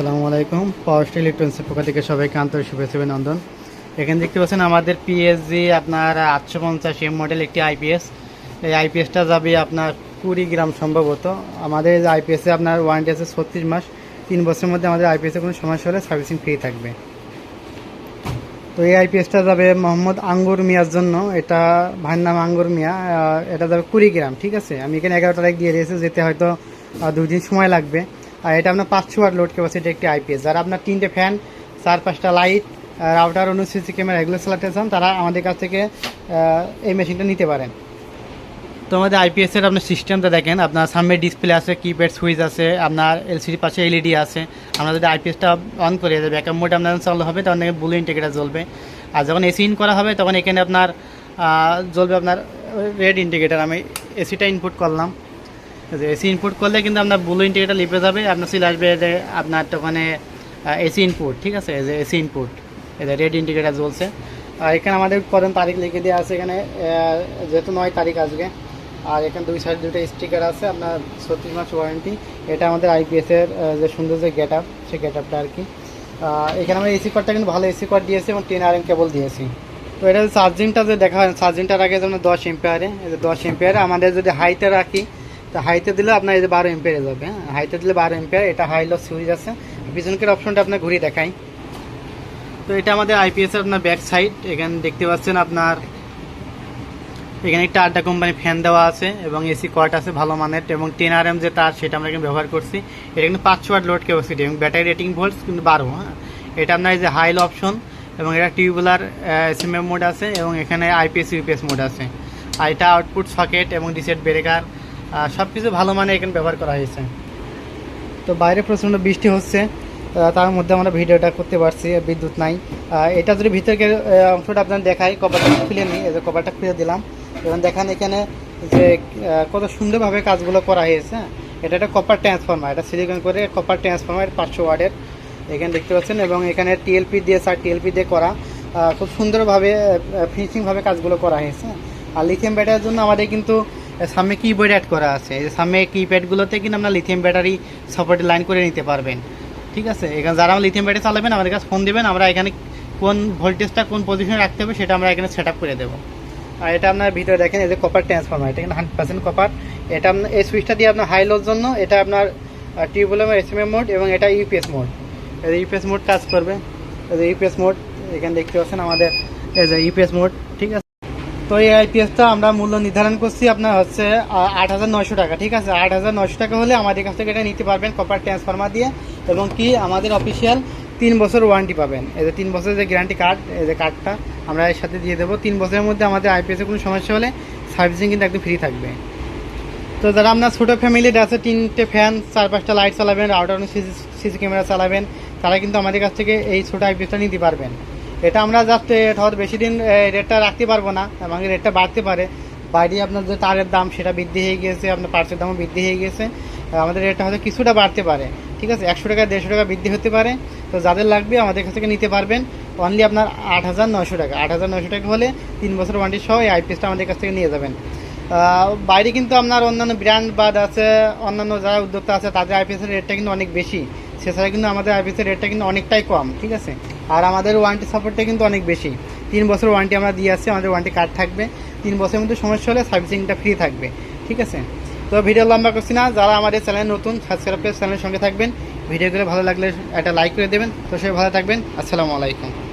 আসসালামু আলাইকুম। পাওয়ার স্টিল ইলেকট্রনিক্সের পক্ষ থেকে সবাইকে আন্তরিক শুভেচ্ছা অভিনন্দন। এখানে দেখতে পাচ্ছেন আমাদের পিএসজি আপনার আটশো পঞ্চাশ এম মডেল একটি আইপিএস এই আইপিএসটা যাবে আপনার কুড়ি গ্রাম সম্ভবত। আমাদের আইপিএসে আপনার ওয়ারেন্টি আছে ছত্রিশ মাস। তিন বছরের মধ্যে আমাদের আইপিএসে কোনো সমস্যা হলে সার্ভিসিং ফ্রি থাকবে। তো এই আইপিএসটা যাবে মোহাম্মদ আঙ্গুর মিয়ার জন্য। এটা ভাইয়ের নাম আঙ্গুর মিয়া। এটা যাবে কুড়ি গ্রাম ঠিক আছে? আমি এখানে এগারো তারিখ দিয়ে দিয়েছি, যেতে হয়তো দুই দিন সময় লাগবে। আর এটা আপনার পাঁচশো ওয়াট লোড ক্যাপাসিটি একটি আইপিএস যারা আপনার তিনটে ফ্যান চার পাঁচটা লাইট রাউটার অনু সিসি ক্যামেরা এগুলো চালাতে চান তারা আমাদের কাছ থেকে এই মেশিনটা নিতে পারেন। তো আমাদের আইপিএসের আপনার সিস্টেমটা দেখেন, আপনার সামনে ডিসপ্লে আছে কিপ্যাড সুইচ আছে, আপনার এলসিডি পাশে এলইডি আছে। আমরা যদি আইপিএসটা অন করে ব্যাকআপ মোড আপনার চালু হবে, তখন দেখেন ব্লু ইন্ডিকেটার জ্বলবে। আর যখন এসি ইন করা হবে, তখন এখানে আপনার জ্বলবে আপনার রেড ইন্ডিকেটার আমি এসিটা ইনপুট করলাম। এসি ইনপুট করলে কিন্তু আপনার ব্লু ইন্ডিকেটার লিপে যাবে, আপনার সিল আসবে যে আপনার ওখানে এসি ইনপুট ঠিক আছে? যে এসি ইনপুট যে রেড ইন্ডিকেটার জ্বলছে। আর এখানে আমাদের কদিন তারিখ লিখে দেওয়া আছে এখানে যেহেতু নয় তারিখ আজকে, আর এখানে দুই সাইড দুটো স্টিকার আছে, আপনার ছত্রিশ মাস ওয়ারেন্টি এটা আমাদের আইপিএসের যে সুন্দর যে গেট আপ সেই গেট আপটা আর কি। এখানে আমরা এসি কর্ডটা কিন্তু ভালো এসি কর্ড দিয়েছি এবং টেন আর এম কেবল দিয়েছি। তো এটা চার্জিংটা যে দেখা হয় চার্জিংটার আগে যেমন দশ এম্পিয়ারে দশ এম্পিয়ারে আমাদের যদি হাইতে রাখি তো হাইতে দিলে আপনার এই যে বারো এম্পিয়ারে যাবে হ্যাঁ? হাইতে দিলে বারো এম্পিয়ার এটা হাই লস সুইচ আছে। পিছনকের অপশনটা আপনার ঘুরিয়ে দেখাই। তো এটা আমাদের আইপিএস এর আপনার ব্যাক সাইড এখানে দেখতে পাচ্ছেন আপনার, এখানে একটা আড্ডা কোম্পানি ফ্যান দেওয়া আছে এবং এসি কট আছে, ভালো মানের, এবং টেন আর এম যে তার, সেটা আমরা এখানে ব্যবহার করছি। এটা কিন্তু পাঁচশো ওয়াট লোড ক্যাপাসিটি এবং ব্যাটারি রেটিং ভোল্টস কিন্তু বারো হ্যাঁ? এটা আপনার এই যে হাইল অপশন এবং এটা টিউবুলার এসএমএম মোড আছে, এবং এখানে আইপিএস ইউপিএস মোড আছে। আর এটা আউটপুট সকেট এবং ডিসেট ব্রেকার সব কিছু ভালো মানে এখানে ব্যবহার করা হয়েছে। তো বাইরে প্রচণ্ড বৃষ্টি হচ্ছে তার মধ্যে আমরা ভিডিওটা করতে পারছি বিদ্যুৎ নাই। এটা যদি ভিতরকে অংশটা আপনার দেখাই কভারটা খুলে নিই, এই যে কভারটা খুলে দিলাম। এবং দেখেন এখানে যে কত সুন্দরভাবে কাজগুলো করা হয়েছে। হ্যাঁ? এটা একটা কপার ট্রান্সফর্মার এটা সিলিকন করে কপার ট্রান্সফর্মার পাঁচশো ওয়ার্ডের এখানে দেখতে পাচ্ছেন, এবং এখানে টিএলপি দিয়ে স্যার টিএলপি দিয়ে করা খুব সুন্দরভাবে ফিনিশিংভাবে কাজগুলো করা হয়েছে। আর লিথিয়াম ব্যাটারির জন্য আমাদের কিন্তু সামনে কিবোর্ড অ্যাড করা আছে। সামনে কিপ্যাডগুলোতে কিন্তু আপনার লিথিয়াম ব্যাটারি সাপোর্টে লাইন করে নিতে পারবেন। ঠিক আছে? এখানে যারা আমরা লিথিয়াম ব্যাটারি চালাবেন, আমাদের কাছে ফোন দেবেন, আমরা এখানে কোন ভোল্টেজটা কোন পজিশনে রাখতে হবে সেটা আমরা এখানে সেট করে দেবো। আর এটা আপনার ভিতরে দেখেন, এই যে কপার ট্রান্সফর্মার এটা কিন্তু হান্ড্রেড পার্সেন্ট কপার এটা আপনার এই সুইচটা দিয়ে আপনার হাই লোর জন্য এটা আপনার টিউবুলামের এসএমএম মোড এবং এটা ইউপিএস মোড এই ইউপিএস মোড কাজ করবে। এই যে ইউপিএস মোড এখানে দেখতে পাচ্ছেন আমাদের, এই যে ইউপিএস মোড ঠিক আছে? তো এই আইপিএসটা আমরা মূল্য নির্ধারণ করছি আপনার হচ্ছে আট হাজার নয়শো টাকা, ঠিক আছে? আট হাজার নয়শো টাকা হলে আমাদের কাছ থেকে এটা নিতে পারবেন কপার ট্রান্সফর্মার দিয়ে এবং কি আমাদের অফিসিয়াল তিন বছর ওয়ারেন্টি পাবেন। এই যে তিন বছরের যে গ্যারান্টি কার্ড এই যে কার্ডটা আমরা এর সাথে দিয়ে দেবো। তিন বছরের মধ্যে আমাদের আইপিএসের কোনো সমস্যা হলে সার্ভিসিং কিন্তু একদম ফ্রি থাকবে। তো যারা আপনার ছোটো ফ্যামিলির আছে, তিনটে ফ্যান চার পাঁচটা লাইট চালাবেন আউটার সিসি ক্যামেরা চালাবেন, তারা কিন্তু আমাদের কাছ থেকে এই ছোটো আইপিএসটা নিতে পারবেন। এটা আমরা জাস্ট হয়তো বেশি দিন রেটটা রাখতে পারব না আমাদের রেটটা বাড়তে পারে। বাইরে আপনার যে তারের দাম, সেটা বৃদ্ধি হয়ে গিয়েছে, আপনার পার্সের দামও বৃদ্ধি হয়ে গিয়েছে। আমাদের রেটটা হয়তো কিছুটা বাড়তে পারে, ঠিক আছে? একশো টাকা, দেড়শো টাকা বৃদ্ধি হতে পারে। তো যাদের লাগবে, আমাদের কাছ থেকে নিতে পারবেন। অনলি আপনার আট হাজার নশো টাকা। আট হাজার নশো টাকা হলে তিন বছর ওয়ারেন্টি সহ এই আইপিএসটা আমাদের কাছ থেকে নিয়ে যাবেন। বাইরে কিন্তু আপনার অন্যান্য ব্র্যান্ড বাদ আছে, অন্যান্য যারা উদ্যোক্তা আছে, তাদের আইপিএসের রেটটা কিন্তু অনেক বেশি। সেছাড়া কিন্তু আমাদের আইপিএসের রেটটা কিন্তু অনেকটাই কম, ঠিক আছে? আর আমাদের ওয়ারেন্টি সাপোর্টটা কিন্তু অনেক বেশি। তিন বছর ওয়ারেন্টি আমরা দিয়ে আসছি, আমাদের ওয়ারেন্টি কার্ড থাকবে। তিন বছরের মধ্যে সমস্যা হলে সার্ভিসিংটা ফ্রি থাকবে, ঠিক আছে? তো ভিডিও লম্বা করছি না, যারা আমাদের চ্যানেল নতুন সাবস্ক্রাইব করে চ্যানেলের সঙ্গে থাকবেন। ভিডিওগুলো ভালো লাগলে একটা লাইক করে দেবেন। তো সবাই ভালো থাকবেন, আসসালামু আলাইকুম।